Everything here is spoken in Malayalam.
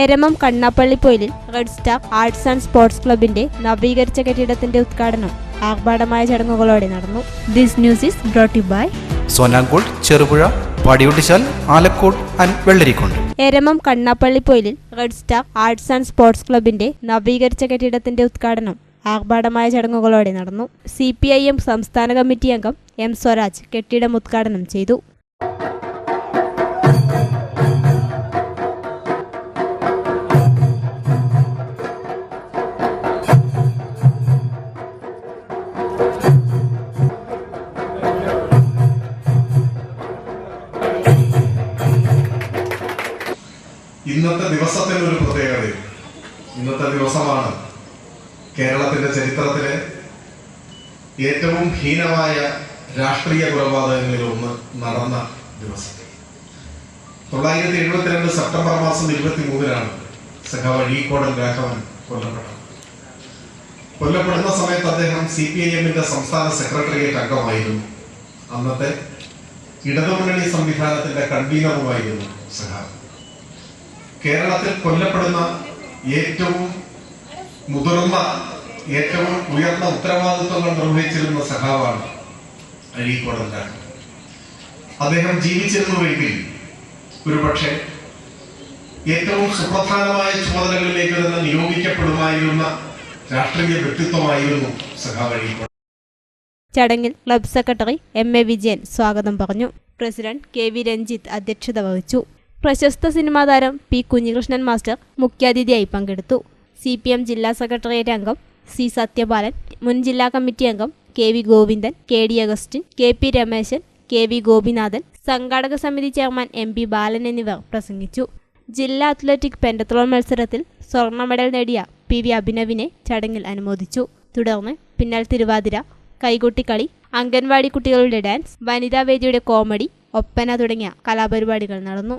Eramam കണ്ണാപ്പള്ളിപ്പൊയിലിൽ red star arts and sports ക്ലബിന്റെ നവീകരിച്ച കെട്ടിടത്തിന്റെ ഉദ്ഘാടനം ആർഭാടമായ ചടങ്ങുകളോടെ നടന്നു. This news is brought by സോനാങ്കോട് Cherupuzha Padiyottuchal Alakode and Vellarikundu Eramam കണ്ണാപ്പള്ളിപ്പൊയിലിൽ red star arts and sports ക്ലബിന്റെ നവീകരിച്ച കെട്ടിടത്തിന്റെ ഉദ്ഘാടനം ആർഭാടമായ ചടങ്ങുകളോടെ നടന്നു. സി പി ഐ എം സംസ്ഥാന കമ്മിറ്റി അംഗം എം സ്വരാജ് കെട്ടിടം ഉദ്ഘാടനം ചെയ്തു. ഇന്നത്തെ ദിവസത്തിന് ഒരു പ്രത്യേകതയുണ്ട് ഇന്നത്തെ ദിവസമാണ് കേരളത്തിന്റെ ചരിത്രത്തിലെ ഏറ്റവും ഹീനമായ രാഷ്ട്രീയ കൊലപാതകങ്ങളിൽ ഒന്ന് നടന്ന ദിവസം തൊള്ളായിരത്തി എഴുപത്തിരണ്ട് സെപ്റ്റംബർ മാസം ഇരുപത്തി മൂന്നിനാണ് സഖാവ് അഴീക്കോടൻ രാഘവൻ കൊല്ലപ്പെട്ടത്. കൊല്ലപ്പെടുന്ന സമയത്ത് അദ്ദേഹം സി പി ഐ എമ്മിന്റെ സംസ്ഥാന സെക്രട്ടേറിയറ്റ് അംഗമായിരുന്നു. അന്നത്തെ ഇടതുമുന്നണി സംവിധാനത്തിന്റെ കൺവീനറുമായിരുന്നു സഖാവ്. കേരളത്തിൽ കൊല്ലപ്പെടുന്ന ഏറ്റവും മുതിർന്ന ഏറ്റവും ഉയർന്ന ഉത്തരവാദിത്വങ്ങൾ നിർവഹിച്ചിരുന്ന സഖാവാണ് അഴീക്കോടൻ അദ്ദേഹം ജീവിച്ചിരുന്നുവെങ്കിൽ ഒരുപക്ഷെ ഏറ്റവും സുപ്രധാനമായ ചുമതലകളിലേക്ക് തന്നെ നിയോഗിക്കപ്പെടുമായിരുന്ന രാഷ്ട്രീയ വ്യക്തിത്വമായിരുന്നു സഖാവ് അഴീക്കോടൻ ചടങ്ങിൽ club secretary M A Vijayan സ്വാഗതം പറഞ്ഞു. പ്രസിഡന്റ് കെ വി രഞ്ജിത്ത് അധ്യക്ഷത വഹിച്ചു. പ്രശസ്ത സിനിമാ താരം പി കുഞ്ഞികൃഷ്ണൻ മാസ്റ്റർ മുഖ്യാതിഥിയായി പങ്കെടുത്തു. സി പി എം ജില്ലാ സെക്രട്ടേറിയറ്റ് അംഗം സി സത്യപാലൻ മുൻ ജില്ലാ കമ്മിറ്റി അംഗം K V Govindan K D Augustine K P Rameshan K V Gopinathan സംഘാടക സമിതി ചെയർമാൻ എം പി ബാലൻ എന്നിവർ പ്രസംഗിച്ചു. ജില്ലാ അത്ലറ്റിക് പെൻഡത്ലോൺ മത്സരത്തിൽ സ്വർണ മെഡൽ നേടിയ പി വി അഭിനവിനെ ചടങ്ങിൽ അനുമോദിച്ചു. തുടർന്ന് പിന്നൽ തിരുവാതിര കൈകൊട്ടിക്കളി അംഗൻവാടി കുട്ടികളുടെ ഡാൻസ് വനിതാ വേദിയുടെ കോമഡി ഒപ്പന തുടങ്ങിയ കലാപരിപാടികൾ നടന്നു.